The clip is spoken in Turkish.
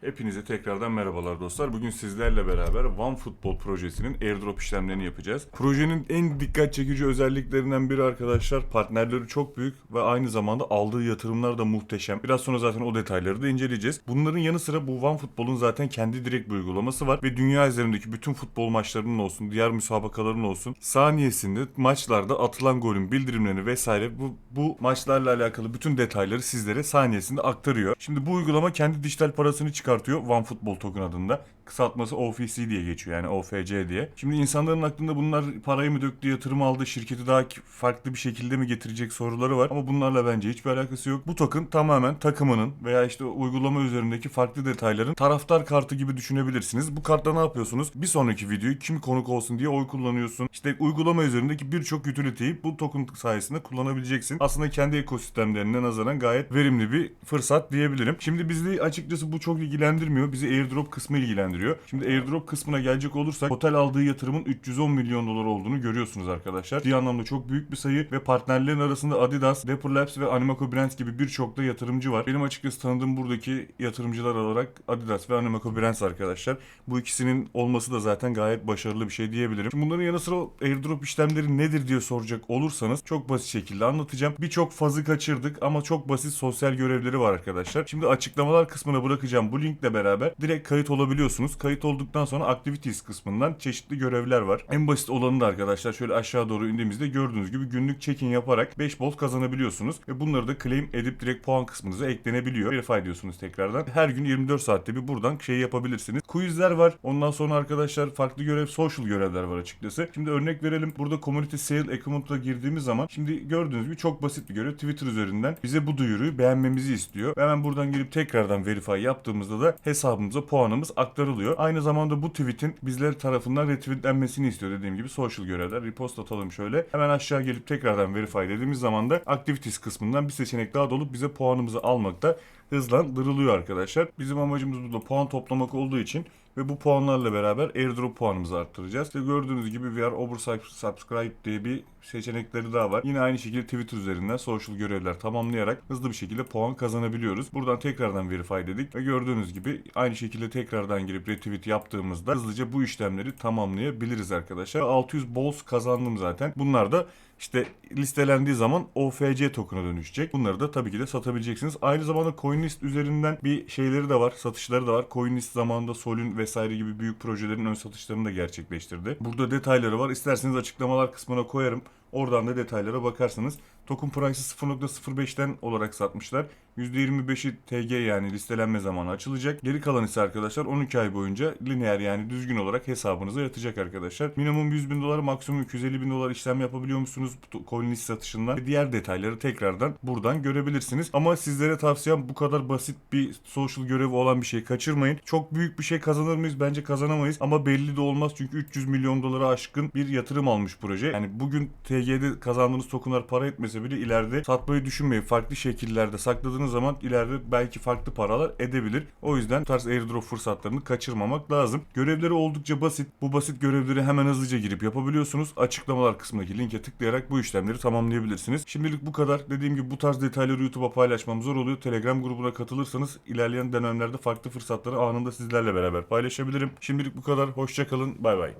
Hepinize tekrardan merhabalar dostlar. Bugün sizlerle beraber One Football projesinin airdrop işlemlerini yapacağız. Projenin en dikkat çekici özelliklerinden biri arkadaşlar partnerleri çok büyük ve aynı zamanda aldığı yatırımlar da muhteşem. Biraz sonra zaten o detayları da inceleyeceğiz. Bunların yanı sıra bu One Football'un zaten kendi direkt bir uygulaması var ve dünya üzerindeki bütün futbol maçlarının olsun, diğer müsabakaların olsun saniyesinde maçlarda atılan golün bildirimlerini vesaire bu, bu maçlarla alakalı bütün detayları sizlere saniyesinde aktarıyor. Şimdi bu uygulama kendi dijital parasını çıkartıyor One Football Token adında. Kısaltması OFC diye geçiyor yani OFC diye. Şimdi insanların aklında bunlar parayı mı döktü, yatırım aldı, şirketi daha farklı bir şekilde mi getirecek soruları var. Ama bunlarla bence hiçbir alakası yok. Bu token tamamen takımının veya işte uygulama üzerindeki farklı detayların taraftar kartı gibi düşünebilirsiniz. Bu kartla ne yapıyorsunuz? Bir sonraki videoyu kim konuk olsun diye oy kullanıyorsun. İşte uygulama üzerindeki birçok utility'yi bu token sayesinde kullanabileceksin. Aslında kendi ekosistemlerine nazaran gayet verimli bir fırsat diyebilirim. Şimdi bizi açıkçası bu çok ilgilendirmiyor. Bizi airdrop kısmı ilgilendiriyor. Şimdi airdrop kısmına gelecek olursak total aldığı yatırımın 310 milyon dolar olduğunu görüyorsunuz arkadaşlar. Bir anlamda çok büyük bir sayı ve partnerlerin arasında Adidas, Dapper Labs ve Animaco Brands gibi birçok da yatırımcı var. Benim açıkçası tanıdığım buradaki yatırımcılar olarak Adidas ve Animaco Brands arkadaşlar. Bu ikisinin olması da zaten gayet başarılı bir şey diyebilirim. Şimdi bunların yanı sıra airdrop işlemleri nedir diye soracak olursanız çok basit şekilde anlatacağım. Birçok fazı kaçırdık ama çok basit sosyal görevleri var arkadaşlar. Şimdi açıklamalar kısmına bırakacağım bu linkle beraber direkt kayıt olabiliyorsunuz. Kayıt olduktan sonra activities kısmından çeşitli görevler var. En basit olanı da arkadaşlar şöyle aşağı doğru indiğimizde gördüğünüz gibi günlük check-in yaparak 5 bolt kazanabiliyorsunuz ve bunları da claim edip direkt puan kısmınıza eklenebiliyor. Verify diyorsunuz tekrardan. Her gün 24 saatte bir buradan şey yapabilirsiniz. Quizler var. Ondan sonra arkadaşlar farklı görev, social görevler var açıkçası. Şimdi örnek verelim. Burada community sale account'a girdiğimiz zaman şimdi gördüğünüz gibi çok basit bir görev. Twitter üzerinden bize bu duyuruyu beğenmemizi istiyor. Hemen buradan gelip tekrardan verify yaptığımızda da hesabımıza puanımız aktarılıyor. Aynı zamanda bu tweet'in bizler tarafından retweetlenmesini istiyor dediğim gibi social görevler. Repost atalım şöyle. Hemen aşağı gelip tekrardan verify dediğimiz zaman da activities kısmından bir seçenek daha dolup bize puanımızı almakta hızlandırılıyor arkadaşlar. Bizim amacımız burada puan toplamak olduğu için ve bu puanlarla beraber airdrop puanımızı arttıracağız. İşte gördüğünüz gibi we are oversubscribed diye bir seçenekleri daha var. Yine aynı şekilde Twitter üzerinden social görevler tamamlayarak hızlı bir şekilde puan kazanabiliyoruz. Buradan tekrardan verify dedik ve gördüğünüz gibi aynı şekilde tekrardan girip retweet yaptığımızda hızlıca bu işlemleri tamamlayabiliriz arkadaşlar. 600 balls kazandım zaten. Bunlar da işte listelendiği zaman OFC token'a dönüşecek. Bunları da tabii ki de satabileceksiniz. Aynı zamanda CoinList üzerinden bir şeyleri de var. Satışları da var. CoinList zamanında Solün vesaire gibi büyük projelerin ön satışlarını da gerçekleştirdi. Burada detayları var. İsterseniz açıklamalar kısmına koyarım. Oradan da detaylara bakarsanız. Token price'ı 0.05'ten olarak satmışlar. %25'i TG yani listelenme zamanı açılacak. Geri kalan ise arkadaşlar 12 ay boyunca lineer yani düzgün olarak hesabınıza yatacak arkadaşlar. Minimum 100 bin dolar maksimum 250 bin dolar işlem yapabiliyor musunuz CoinList satışından? Diğer detayları tekrardan buradan görebilirsiniz. Ama sizlere tavsiyem bu kadar basit bir social görevi olan bir şey kaçırmayın. Çok büyük bir şey kazanır mıyız? Bence kazanamayız ama belli de olmaz çünkü 300 milyon dolara aşkın bir yatırım almış proje. Yani bugün TG'de kazandığınız tokenlar para etmese bile ileride satmayı düşünmeyin. Farklı şekillerde sakladığınız zaman ileride belki farklı paralar edebilir. O yüzden bu tarz airdrop fırsatlarını kaçırmamak lazım. Görevleri oldukça basit. Bu basit görevleri hemen hızlıca girip yapabiliyorsunuz. Açıklamalar kısmındaki linke tıklayarak bu işlemleri tamamlayabilirsiniz. Şimdilik bu kadar. Dediğim gibi bu tarz detayları YouTube'a paylaşmam zor oluyor. Telegram grubuna katılırsanız ilerleyen dönemlerde farklı fırsatları anında sizlerle beraber paylaşabilirim. Şimdilik bu kadar. Hoşçakalın. Bay bay.